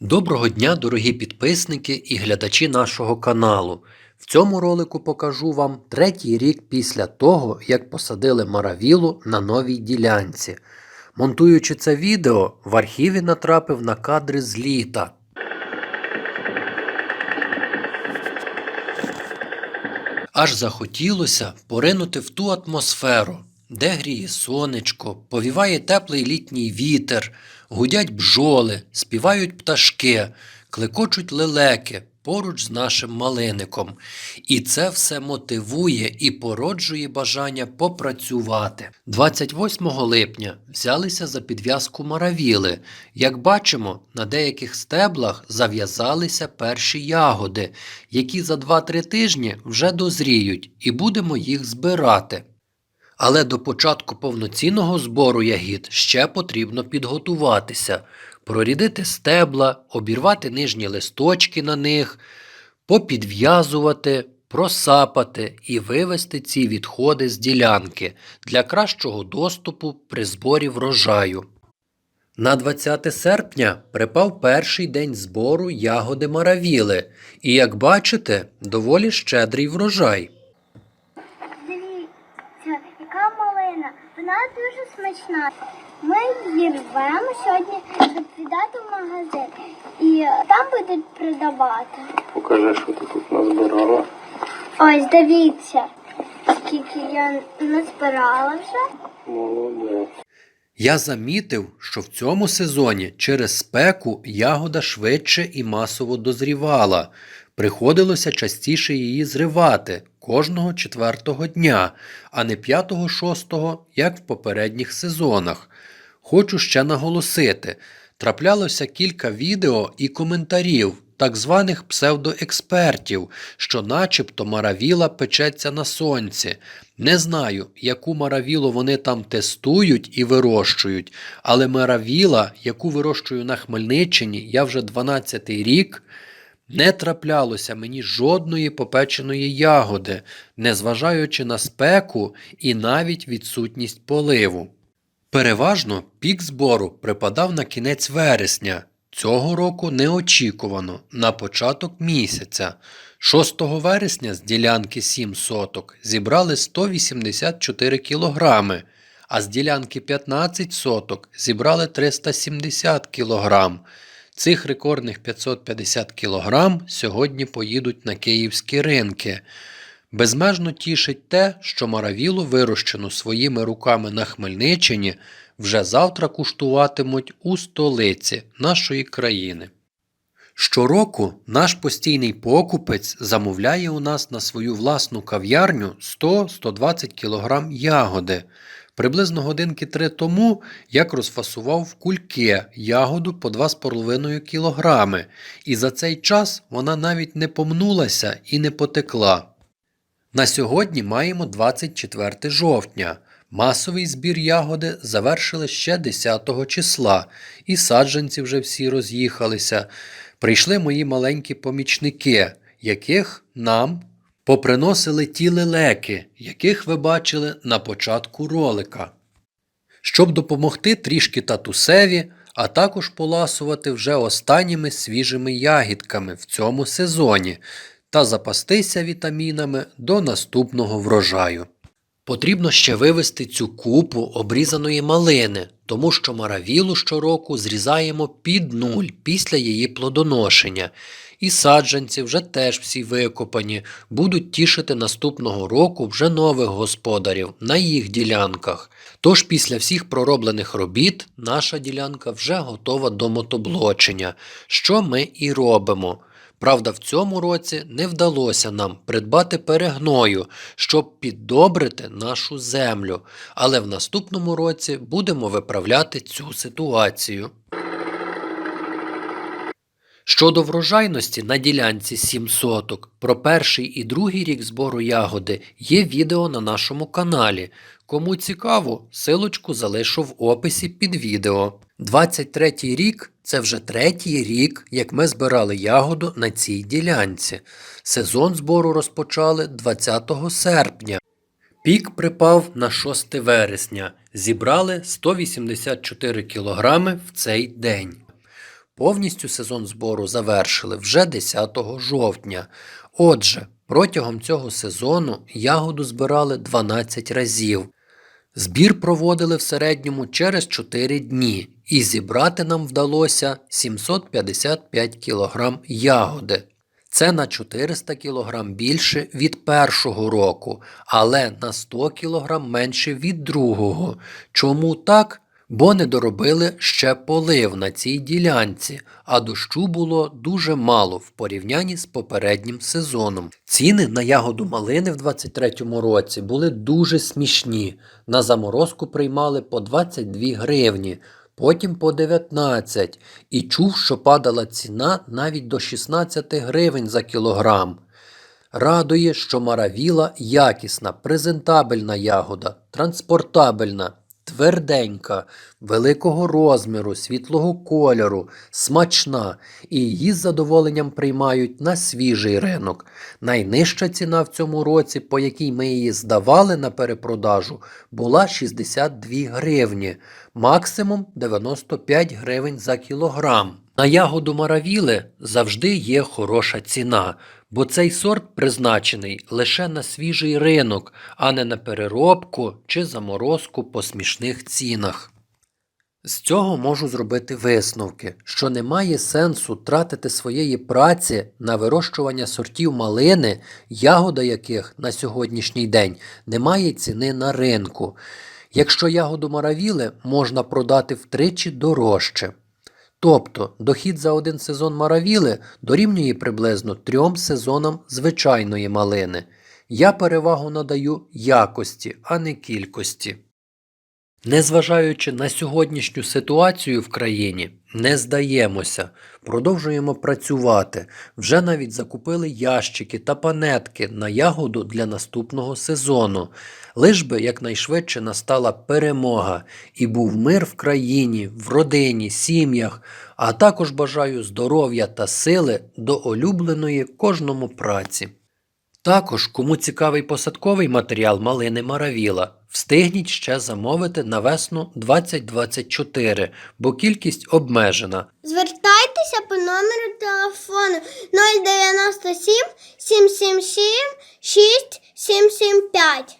Доброго дня, дорогі підписники і глядачі нашого каналу. В цьому ролику покажу вам третій рік після того, як посадили маравілу на новій ділянці. Монтуючи це відео, в архіві натрапив на кадри з літа. Аж захотілося поринути в ту атмосферу, де гріє сонечко, повіває теплий літній вітер, гудять бджоли, співають пташки, клекочуть лелеки поруч з нашим малиником. І це все мотивує і породжує бажання попрацювати. 28 липня взялися за підв'язку маравіли. Як бачимо, на деяких стеблах зав'язалися перші ягоди, які за 2-3 тижні вже дозріють, і будемо їх збирати. Але до початку повноцінного збору ягід ще потрібно підготуватися, прорідити стебла, обірвати нижні листочки на них, попідв'язувати, просапати і вивести ці відходи з ділянки для кращого доступу при зборі врожаю. На 20 серпня припав перший день збору ягоди маравіли, і, як бачите, доволі щедрий врожай. Вона дуже смачна. Ми її рвемо сьогодні віддати в магазин. І там будуть продавати. Покажи, що ти тут назбирала. Ось дивіться, скільки я назбирала вже. Молодець. Я замітив, що в цьому сезоні через спеку ягода швидше і масово дозрівала. Приходилося частіше її зривати кожного четвертого дня, а не п'ятого-шостого, як в попередніх сезонах. Хочу ще наголосити: траплялося кілька відео і коментарів так званих псевдоекспертів, що начебто маравіла печеться на сонці. Не знаю, яку маравілу вони там тестують і вирощують, але маравіла, яку вирощую на Хмельниччині, я вже 12-й рік. Не траплялося мені жодної попеченої ягоди, незважаючи на спеку і навіть відсутність поливу. Переважно пік збору припадав на кінець вересня, цього року неочікувано, на початок місяця. 6 вересня з ділянки 7 соток зібрали 184 кілограми, а з ділянки 15 соток зібрали 370 кілограм. Цих рекордних 550 кілограм сьогодні поїдуть на київські ринки. Безмежно тішить те, що маравілу, вирощену своїми руками на Хмельниччині, вже завтра куштуватимуть у столиці нашої країни. Щороку наш постійний покупець замовляє у нас на свою власну кав'ярню 100-120 кг ягоди. Приблизно годинки три тому як розфасував в кульки ягоду по 2,5 кг, і за цей час вона навіть не помнулася і не потекла. На сьогодні маємо 24 жовтня. Масовий збір ягоди завершили ще 10 числа, і саджанці вже всі роз'їхалися. Прийшли мої маленькі помічники, яких нам поприносили ті лелеки, яких ви бачили на початку ролика. Щоб допомогти трішки татусеві, а також поласувати вже останніми свіжими ягідками в цьому сезоні та запастися вітамінами до наступного врожаю. Потрібно ще вивести цю купу обрізаної малини, тому що маравілу щороку зрізаємо під нуль після її плодоношення. І саджанці вже теж всі викопані, будуть тішити наступного року вже нових господарів на їх ділянках. Тож після всіх пророблених робіт наша ділянка вже готова до мотоблочення, що ми і робимо. Правда, в цьому році не вдалося нам придбати перегною, щоб піддобрити нашу землю, але в наступному році будемо виправляти цю ситуацію. Щодо врожайності на ділянці 7 соток, про перший і другий рік збору ягоди є відео на нашому каналі. Кому цікаво, силочку залишу в описі під відео. 23-й рік це вже третій рік, як ми збирали ягоду на цій ділянці. Сезон збору розпочали 20 серпня. Пік припав на 6 вересня. Зібрали 184 кілограми в цей день. Повністю сезон збору завершили вже 10 жовтня. Отже, протягом цього сезону ягоду збирали 12 разів. Збір проводили в середньому через 4 дні, і зібрати нам вдалося 755 кг ягоди. Це на 400 кг більше від першого року, але на 100 кг менше від другого. Чому так? Бо не доробили ще полив на цій ділянці, а дощу було дуже мало в порівнянні з попереднім сезоном. Ціни на ягоду малини в 23-му році були дуже смішні. На заморозку приймали по 22 гривні, потім по 19, і чув, що падала ціна навіть до 16 гривень за кілограм. Радує, що маравіла якісна, презентабельна ягода, транспортабельна, тверденька, великого розміру, світлого кольору, смачна, і її з задоволенням приймають на свіжий ринок. Найнижча ціна в цьому році, по якій ми її здавали на перепродажу, була 62 гривні, максимум 95 гривень за кілограм. На ягоду маравіли завжди є хороша ціна, бо цей сорт призначений лише на свіжий ринок, а не на переробку чи заморозку по смішних цінах. З цього можу зробити висновки, що немає сенсу тратити своєї праці на вирощування сортів малини, ягода яких на сьогоднішній день немає ціни на ринку. Якщо ягоду маравіли можна продати втричі дорожче. Тобто дохід за один сезон маравіли дорівнює приблизно трьом сезонам звичайної малини. Я перевагу надаю якості, а не кількості. Незважаючи на сьогоднішню ситуацію в країні, не здаємося, продовжуємо працювати. Вже навіть закупили ящики та панетки на ягоду для наступного сезону. Лиш би якнайшвидше настала перемога і був мир в країні, в родині, сім'ях, а також бажаю здоров'я та сили до улюбленої кожному праці. Також, кому цікавий посадковий матеріал малини Маравіла, встигніть ще замовити на весну 2024, бо кількість обмежена. Звертайтеся по номеру телефону 097 777 6775.